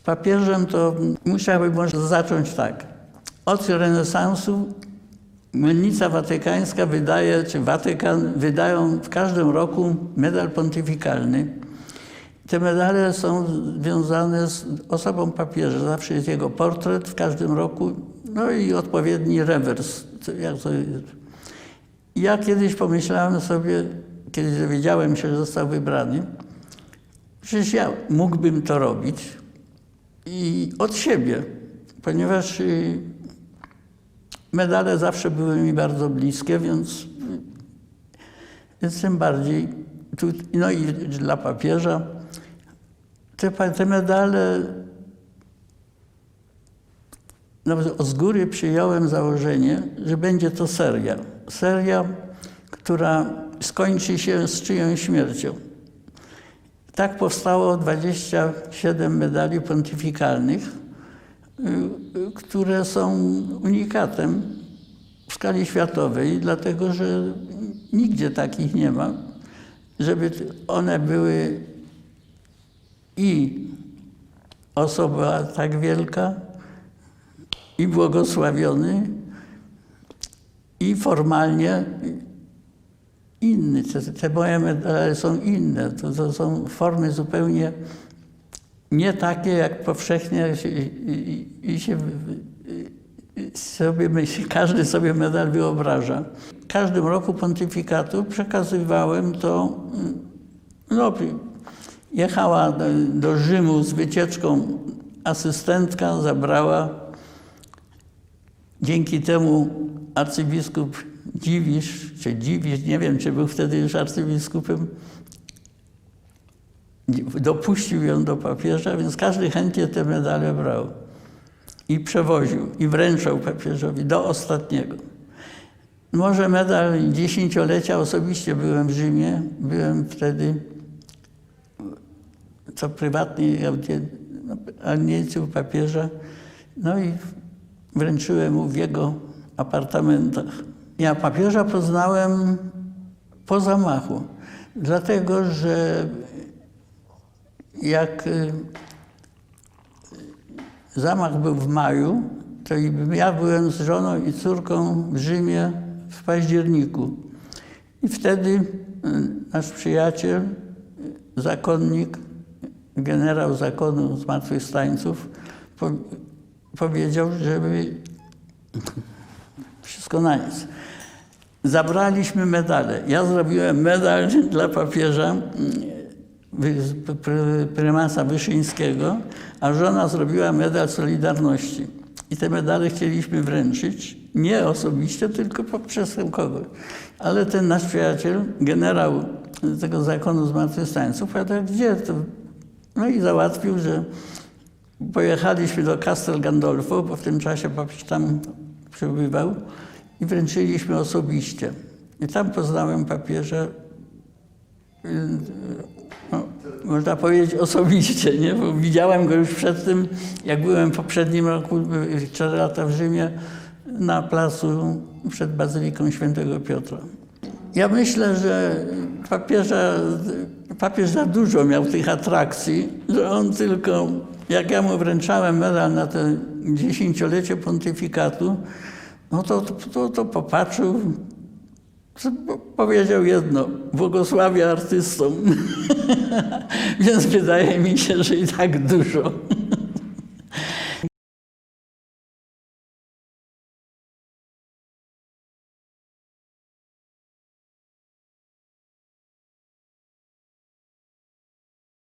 Z papieżem to musiałbym może zacząć tak. Od renesansu Mylnica Watykańska wydaje, czy Watykan wydają w każdym roku medal pontyfikalny. Te medale są związane z osobą papieża. Zawsze jest jego portret w każdym roku, no i odpowiedni rewers. Jak to. Ja kiedyś pomyślałem sobie, kiedy dowiedziałem się, że został wybrany, przecież ja mógłbym to robić i od siebie, ponieważ y, medale zawsze były mi bardzo bliskie, więc, więc tym bardziej, tu, no i dla papieża, te, te medale, no, z góry przyjąłem założenie, że będzie to seria. Seria, która skończy się z czyjąś śmiercią. Tak powstało 27 medali pontyfikalnych, y, y, które są unikatem w skali światowej, dlatego że nigdzie takich nie ma, żeby one były i osoba tak wielka, i błogosławiony, i formalnie inny. Te, moje medale są inne. To, to są formy zupełnie nie takie, jak powszechnie się, i, i, się sobie myśli, każdy sobie medal wyobraża. W każdym roku pontyfikatu przekazywałem to, no, jechała do, do Rzymu z wycieczką asystentka, zabrała. Dzięki temu arcybiskup Dziwisz, czy Dziwisz, nie wiem, czy był wtedy już arcybiskupem, dopuścił ją do papieża, więc każdy chętnie te medale brał i przewoził i wręczał papieżowi do ostatniego. Może medal dziesięciolecia osobiście byłem w Rzymie, byłem wtedy co prywatnej audien- audiencji u papieża, no i wręczyłem mu w jego apartamentach. Ja papieża poznałem po zamachu, dlatego że jak y, zamach był w maju, to ja byłem z żoną i córką w Rzymie w październiku. I wtedy y, nasz przyjaciel, zakonnik, generał zakonu zmartwychwstańców, po, powiedział, żeby wszystko na nic. Zabraliśmy medale. Ja zrobiłem medal dla papieża pr- prymasa Wyszyńskiego, a żona zrobiła medal Solidarności. I te medale chcieliśmy wręczyć, nie osobiście, tylko poprzez kogoś. Ale ten nasz przyjaciel, generał tego zakonu zmartwychwstańców, powiedział, gdzie to? No i załatwił, że pojechaliśmy do Castel Gandolfo, bo w tym czasie papież tam przebywał i wręczyliśmy osobiście. I tam poznałem papieża, yy, no, można powiedzieć osobiście, nie? bo widziałem go już przed tym, jak byłem w poprzednim roku, yy, cztery lata w Rzymie, na placu przed Bazyliką Świętego Piotra. Ja myślę, że papieża, papież za dużo miał tych atrakcji, że on tylko, jak ja mu wręczałem medal na to dziesięciolecie pontyfikatu, no to, to, to popatrzył, powiedział jedno, błogosławię artystom. Więc wydaje mi się, że i tak dużo.